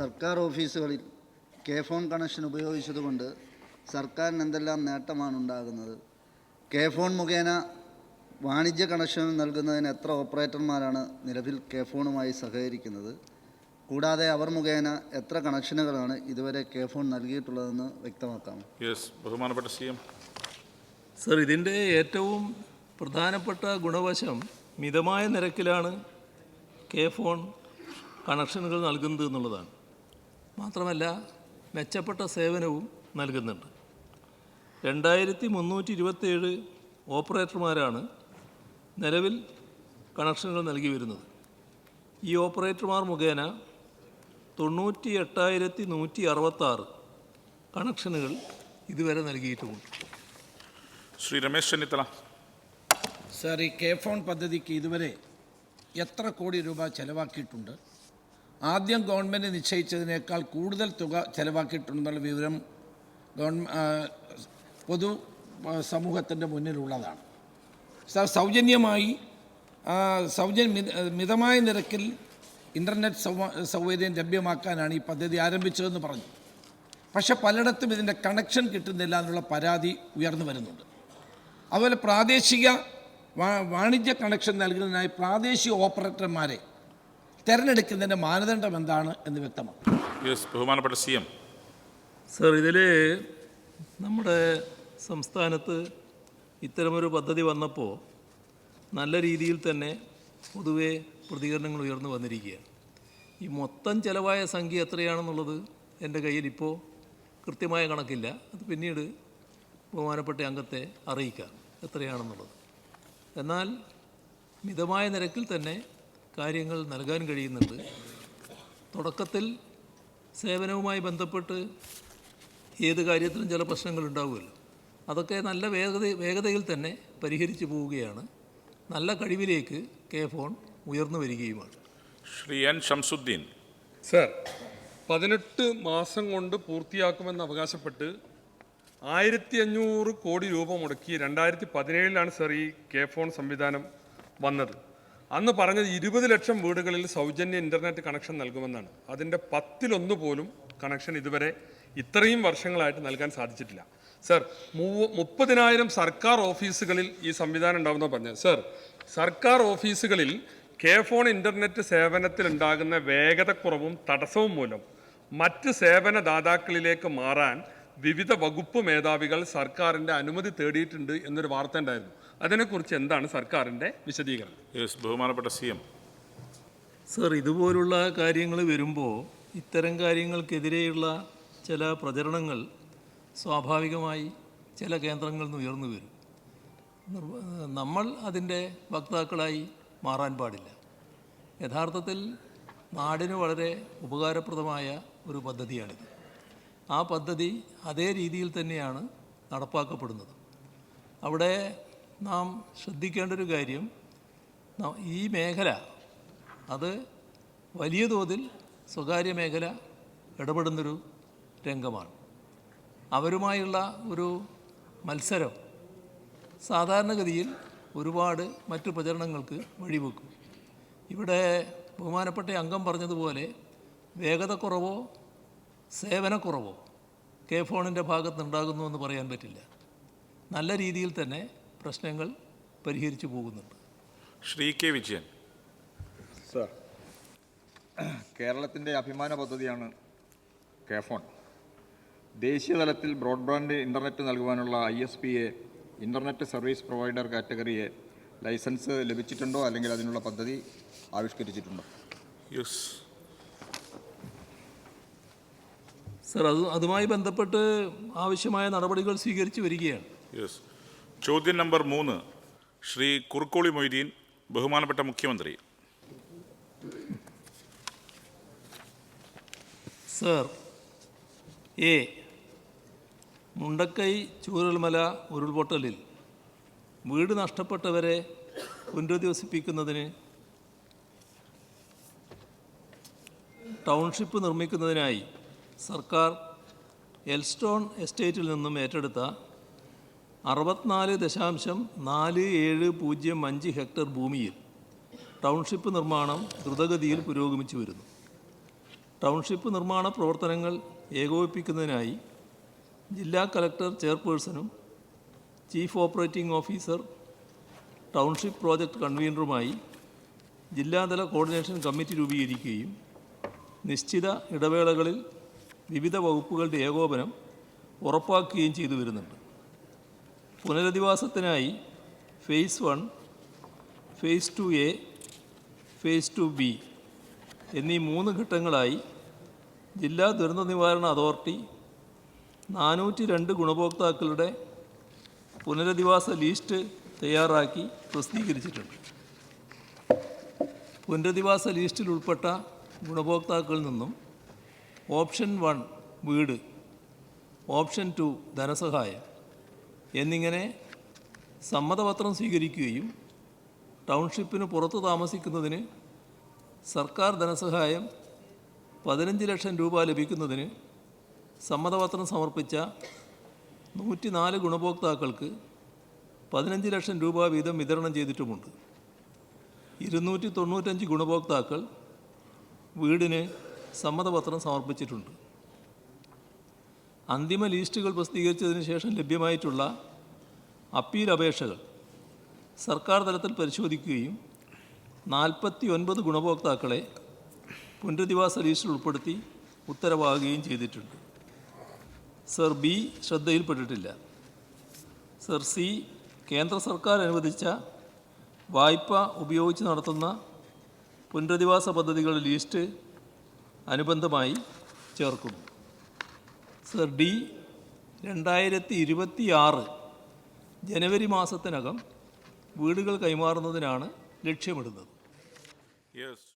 സർക്കാർ ഓഫീസുകളിൽ K phone connection ഉപയോഗിച്ചതുകൊണ്ട് സർക്കാരിന് എന്തെല്ലാം നേട്ടമാണ് ഉണ്ടാകുന്നത്? കെ ഫോൺ മുഖേന വാണിജ്യ കണക്ഷൻ നൽകുന്നതിന് എത്ര ഓപ്പറേറ്റർമാരാണ് നിലവിൽ കെ ഫോണുമായി സഹകരിക്കുന്നത്? കൂടാതെ അവർ മുഖേന എത്ര കണക്ഷനുകളാണ് ഇതുവരെ കെ ഫോൺ നൽകിയിട്ടുള്ളതെന്ന് വ്യക്തമാക്കാം. യെസ് ബഹുമാനപ്പെട്ട സി എം സർ ഇതിന്റെ ഏറ്റവും പ്രധാനപ്പെട്ട ഗുണവശം മിതമായ നിരക്കിലാണ് കെ ഫോൺ കണക്ഷനുകൾ നൽകുന്നത് എന്നുള്ളതാണ്. മാത്രമല്ല മെച്ചപ്പെട്ട സേവനവും നൽകുന്നുണ്ട്. രണ്ടായിരത്തി മുന്നൂറ്റി ഇരുപത്തേഴ് ഓപ്പറേറ്റർമാരാണ് നിലവിൽ കണക്ഷനുകൾ നൽകി വരുന്നത്. ഈ ഓപ്പറേറ്റർമാർ മുഖേന തൊണ്ണൂറ്റി എട്ടായിരത്തി നൂറ്റി അറുപത്താറ് കണക്ഷനുകൾ ഇതുവരെ നൽകിയിട്ടുമുണ്ട് ശ്രീ രമേശ് ചെന്നിത്തല. സാർ ഈ കെ ഫോൺ പദ്ധതിക്ക് ഇതുവരെ എത്ര കോടി രൂപ ചെലവാക്കിയിട്ടുണ്ട്? ആദ്യം ഗവൺമെന്റ് നിശ്ചയിച്ചതിനേക്കാൾ കൂടുതൽ തുക ചെലവാക്കിയിട്ടുണ്ടെന്നുള്ള വിവരം ഗവൺമ പൊതു സമൂഹത്തിന്റെ മുന്നിലുള്ളതാണ്. സൗജന്യമായി സൗജന്യ മിത- മിതമായ നിരക്കിൽ ഇന്റർനെറ്റ് സൗകര്യം ലഭ്യമാക്കാനാണ് ഈ പദ്ധതി ആരംഭിച്ചതെന്ന് പറഞ്ഞു. പക്ഷേ പലയിടത്തും ഇതിന്റെ കണക്ഷൻ കിട്ടുന്നില്ല എന്നുള്ള പരാതി ഉയർന്നു വരുന്നുണ്ട്. അതുപോലെ പ്രാദേശിക വാണിജ്യ കണക്ഷൻ നൽകുന്നതിനായി പ്രാദേശിക ഓപ്പറേറ്റർമാരെ തിരഞ്ഞെടുക്കുന്നതിന്റെ മാനദണ്ഡം എന്താണ് എന്ന് വ്യക്തമാണ് യെസ് ബഹുമാനപ്പെട്ട സി എം. സർ ഇതിൽ നമ്മുടെ സംസ്ഥാനത്ത് ഇത്തരമൊരു പദ്ധതി വന്നപ്പോൾ നല്ല രീതിയിൽ തന്നെ പൊതുവെ പ്രതികരണങ്ങൾ ഉയർന്നു വന്നിരിക്കുകയാണ്. ഈ മൊത്തം ചിലവായ സംഖ്യ എത്രയാണെന്നുള്ളത് എന്റെ കയ്യിൽ ഇപ്പോൾ കൃത്യമായ കണക്കില്ല. അത് പിന്നീട് ബഹുമാനപ്പെട്ട അംഗത്തെ അറിയിക്കാം എത്രയാണെന്നുള്ളത്. എന്നാൽ മിതമായ നിരക്കിൽ തന്നെ കാര്യങ്ങൾ നൽകാൻ കഴിയുന്നുണ്ട് തുടക്കത്തിൽ സേവനവുമായി ബന്ധപ്പെട്ട് ഏത് കാര്യത്തിലും ചില പ്രശ്നങ്ങൾ ഉണ്ടാവുമല്ലോ. അതൊക്കെ നല്ല വേഗത വേഗതയിൽ തന്നെ പരിഹരിച്ചു പോവുകയാണ്. നല്ല കഴിവിലേക്ക് കെ ഫോൺ ഉയർന്നു വരികയുമാണ്. ശ്രീ എൻ ഷംസുദ്ദീൻ സർ പതിനെട്ട് മാസം കൊണ്ട് പൂർത്തിയാക്കുമെന്ന് അവകാശപ്പെട്ട് ആയിരത്തി അഞ്ഞൂറ് കോടി രൂപ മുടക്കി രണ്ടായിരത്തി പതിനേഴിലാണ് സർ ഈ കെ ഫോൺ സംവിധാനം വന്നത്. അന്ന് പറഞ്ഞത് ഇരുപത് ലക്ഷം വീടുകളിൽ സൗജന്യ ഇന്റർനെറ്റ് കണക്ഷൻ നൽകുമെന്നാണ്. അതിന്റെ പത്തിലൊന്ന് പോലും കണക്ഷൻ ഇതുവരെ ഇത്രയും വർഷങ്ങളായിട്ട് നൽകാൻ സാധിച്ചിട്ടില്ല. സർ മൂവ് മുപ്പതിനായിരം സർക്കാർ ഓഫീസുകളിൽ ഈ സംവിധാനം ഉണ്ടാവുന്ന പറഞ്ഞത്. സർ സർക്കാർ ഓഫീസുകളിൽ കെ ഫോൺ ഇന്റർനെറ്റ് സേവനത്തിൽ ഉണ്ടാകുന്ന വേഗതക്കുറവും തടസ്സവും മൂലം മറ്റ് സേവനദാതാക്കളിലേക്ക് മാറാൻ വിവിധ വകുപ്പ് മേധാവികൾ സർക്കാരിന്റെ അനുമതി തേടിയിട്ടുണ്ട് എന്നൊരു വാർത്ത ഉണ്ടായിരുന്നു. അതിനെക്കുറിച്ച് എന്താണ് സർക്കാരിന്റെ വിശദീകരണം? യെസ് ബഹുമാനപ്പെട്ട സി എം സർ ഇതുപോലുള്ള കാര്യങ്ങൾ വരുമ്പോൾ ഇത്തരം കാര്യങ്ങൾക്കെതിരെയുള്ള ചില പ്രചരണങ്ങൾ സ്വാഭാവികമായി ചില കേന്ദ്രങ്ങളിൽ നിന്ന് ഉയർന്നു വരും. നമ്മൾ അതിന്റെ വക്താക്കളായി മാറാൻ പാടില്ല. യഥാർത്ഥത്തിൽ നാടിന് വളരെ ഉപകാരപ്രദമായ ഒരു പദ്ധതിയാണിത്. ആ പദ്ധതി അതേ രീതിയിൽ തന്നെയാണ് നടപ്പാക്കപ്പെടുന്നത്. അവിടെ നാം ശ്രദ്ധിക്കേണ്ട ഒരു കാര്യം ഈ മേഖല അത് വലിയ തോതിൽ സ്വകാര്യ മേഖല ഇടപെടുന്നൊരു രംഗമാണ്. അവരുമായുള്ള ഒരു മത്സരം സാധാരണഗതിയിൽ ഒരുപാട് മറ്റു പ്രചരണങ്ങൾക്ക് വഴിവെക്കും. ഇവിടെ ബഹുമാനപ്പെട്ട അംഗം പറഞ്ഞതുപോലെ വേഗതക്കുറവോ സേവനക്കുറവോ കെ ഫോണിന്റെ ഭാഗത്തുനിന്നുണ്ടാകുന്നു എന്ന് പറയാൻ പറ്റില്ല. നല്ല രീതിയിൽ തന്നെ പ്രശ്നങ്ങൾ പരിഹരിച്ചു പോകുന്നുണ്ട്. ശ്രീ കെ വിജയൻ. സർ കേരളത്തിന്റെ അഭിമാന പദ്ധതിയാണ് കെ ഫോൺ ദേശീയ തലത്തിൽ broadband internet നൽകുവാനുള്ള I S P A internet service provider കാറ്റഗറിയെ licence ലഭിച്ചിട്ടുണ്ടോ അല്ലെങ്കിൽ അതിനുള്ള പദ്ധതി ആവിഷ്കരിച്ചിട്ടുണ്ടോ? യെസ് സർ അത് അതുമായി ബന്ധപ്പെട്ട് ആവശ്യമായ നടപടികൾ സ്വീകരിച്ചു വരികയാണ്. യെസ് ചോദ്യം നമ്പർ മൂന്ന്. ശ്രീ കുറുക്കോളി മൊയ്തീൻ ബഹുമാനപ്പെട്ട മുഖ്യമന്ത്രി. സർ എ മുണ്ടക്കൈ ചൂരൽമല ഉരുൾപൊട്ടലിൽ വീട് നഷ്ടപ്പെട്ടവരെ പുനരധിവസിപ്പിക്കുന്നതിന് ടൗൺഷിപ്പ് നിർമ്മിക്കുന്നതിനായി സർക്കാർ എൽസ്റ്റോൺ എസ്റ്റേറ്റിൽ നിന്നും ഏറ്റെടുത്ത അറുപത്തിനാല് ദശാംശം നാല് ഏഴ് പൂജ്യം അഞ്ച് ഹെക്ടർ ഭൂമിയിൽ ടൗൺഷിപ്പ് നിർമ്മാണം ദ്രുതഗതിയിൽ പുരോഗമിച്ചു വരുന്നു. ടൗൺഷിപ്പ് നിർമ്മാണ പ്രവർത്തനങ്ങൾ ഏകോപിപ്പിക്കുന്നതിനായി ജില്ലാ collector ചെയർപേഴ്സണും chief operating officer township project കൺവീനറുമായി ജില്ലാതല കോർഡിനേഷൻ കമ്മിറ്റി രൂപീകരിക്കുകയും നിശ്ചിത ഇടവേളകളിൽ വിവിധ വകുപ്പുകളുടെ ഏകോപനം ഉറപ്പാക്കുകയും ചെയ്തു വരുന്നുണ്ട്. പുനരധിവാസത്തിനായി phase one phase two A phase two B എന്നീ മൂന്ന് ഘട്ടങ്ങളായി ജില്ലാ ദുരന്ത നിവാരണ അതോറിറ്റി നാനൂറ്റി രണ്ട് ഗുണഭോക്താക്കളുടെ പുനരധിവാസ ലിസ്റ്റ് തയ്യാറാക്കി പ്രസിദ്ധീകരിച്ചിട്ടുണ്ട്. പുനരധിവാസ ലിസ്റ്റിൽ ഉൾപ്പെട്ട ഗുണഭോക്താക്കളിൽ നിന്നും ഓപ്ഷൻ വൺ വീട് ഓപ്ഷൻ ടു ധനസഹായം എന്നിങ്ങനെ സമ്മതപത്രം സ്വീകരിക്കുകയും ടൗൺഷിപ്പിന് പുറത്ത് താമസിക്കുന്നതിന് സർക്കാർ ധനസഹായം പതിനഞ്ച് ലക്ഷം രൂപ ലഭിക്കുന്നതിന് സമ്മതപത്രം സമർപ്പിച്ച നൂറ്റിനാല് ഗുണഭോക്താക്കൾക്ക് പതിനഞ്ച് ലക്ഷം രൂപ വീതം വിതരണം ചെയ്തിട്ടുമുണ്ട്. ഇരുന്നൂറ്റി തൊണ്ണൂറ്റഞ്ച് ഗുണഭോക്താക്കൾ വീടിന് സമ്മതപത്രം സമർപ്പിച്ചിട്ടുണ്ട്. അന്തിമ ലിസ്റ്റുകൾ പ്രസിദ്ധീകരിച്ചതിന് ശേഷം ലഭ്യമായിട്ടുള്ള അപ്പീൽ അപേക്ഷകൾ സർക്കാർ തലത്തിൽ പരിശോധിക്കുകയും നാൽപ്പത്തി ഒൻപത് ഗുണഭോക്താക്കളെ പുനരധിവാസ ലിസ്റ്റിൽ ഉൾപ്പെടുത്തി ഉത്തരവാകുകയും ചെയ്തിട്ടുണ്ട്. സർ ബി ശ്രദ്ധയിൽപ്പെട്ടിട്ടില്ല. സർ സി കേന്ദ്ര സർക്കാർ അനുവദിച്ച വായ്പ ഉപയോഗിച്ച് നടത്തുന്ന പുനരധിവാസ പദ്ധതികളുടെ ലിസ്റ്റ് അനുബന്ധമായി ചേർക്കുന്നു. സർ ഡി രണ്ടായിരത്തി ഇരുപത്തി ആറ് ജനുവരി മാസത്തിനകം വീടുകൾ കൈമാറുന്നതിനാണ് ലക്ഷ്യമിടുന്നത്. യെസ്